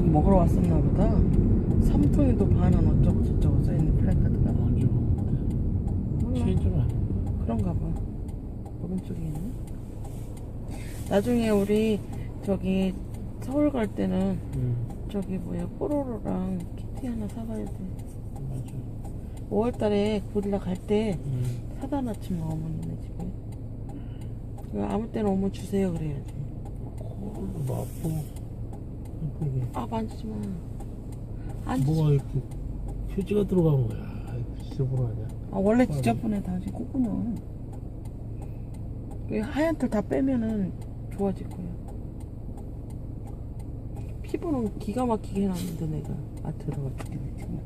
먹으러 왔었나 보다. 삼통에도 반은 어쩌고 저쩌고 써있는 플래카드가. 언제 아니야. 그런가 봐. 오른쪽에 있네. 나중에 우리 저기 서울 갈 때는 응, 저기 뭐야 뽀로로랑 키티 하나 사가야 돼. 맞아. 5월 달에 고릴라 갈 때 응. 사다 놨지 뭐 어머니네 집에. 그 아무 때나 오면 주세요 그래야지. 코를 뭐 아프 고. 이게 아 만지지 마. 마. 뭐가 이렇게 휴지가 들어간 거야. 아이고, 지저분하냐. 아 원래 지저분해 당신 콧구녕. 이 하얀 털 다 빼면은 좋아질 거야. 피부는 기가 막히게 해놨는데 내가 아 들어가 죽겠네 정말.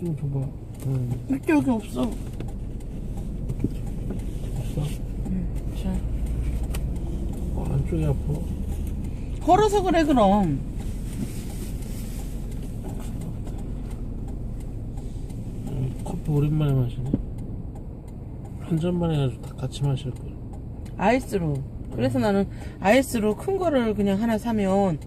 좀 줘봐. 응, 이쪽이 없어. 없어. 응. 자 어, 안쪽이 아파. 걸어서 그래 그럼. 응, 커피 오랜만에 마시네. 한 잔만 해가지고 다 같이 마실 거야. 아이스로. 그래서 나는 아이스로 큰 거를 그냥 하나 사면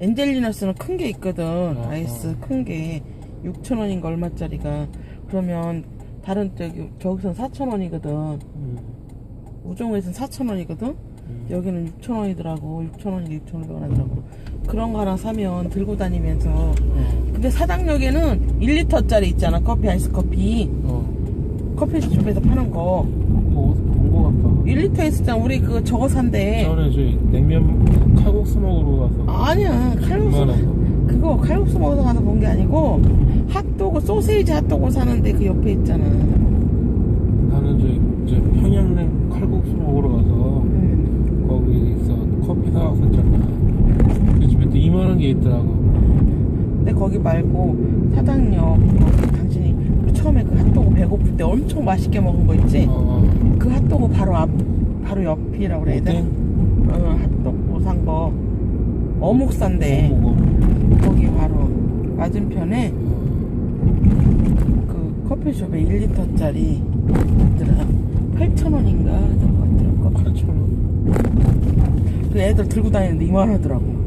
엔젤리너스는 큰 게 있거든. 아 이스 큰 게 6,000원인가 얼마짜리가. 그러면 다른 저기 저기선 4,000원이거든. 응, 우종에선 4,000원이거든. 응. 여기는 6,000원이더라고. 6,000원인가 6,500원 하더라고. 그런 거 하나 사면 들고 다니면서. 어, 근데 사당역에는 1리터짜리 있잖아. 커피, 아이스 커피. 어. 커피숍에서 파는 거. 그거 어디서 본거 같다. 1리터 있었잖아. 우리 그거 저거 산대. 전에 저희 냉면 칼국수 먹으러 가서 아니야. 칼국수. 그거 칼국수 먹어서 가서 본 게 아니고 핫도그 소세지 핫도그 사는데 그 옆에 있잖아. 나는 저 이제 평양냉 칼국수 먹으러 가서 음. 거기서 커피 사왔었잖아. 그 집에 또 이만한 게 있더라고. 근데 거기 말고 사당역 거기 당신이 우리 처음에 그 핫도그 배고플 때 엄청 맛있게 먹은 거 있지? 어, 그 핫도그 바로 앞 바로 옆이라고 그래야? 오뎅? 어, 핫도그 산 거 어묵 산데 먹어. 거기 바로 맞은편에 어, 그 커피숍에 1리터짜리 있더라 8,000원인가 하던 것 같더라고 8,000원. 그 애들 들고 다니는데 이만하더라고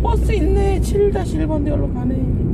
버스 있네? 7-1번 대열로 가네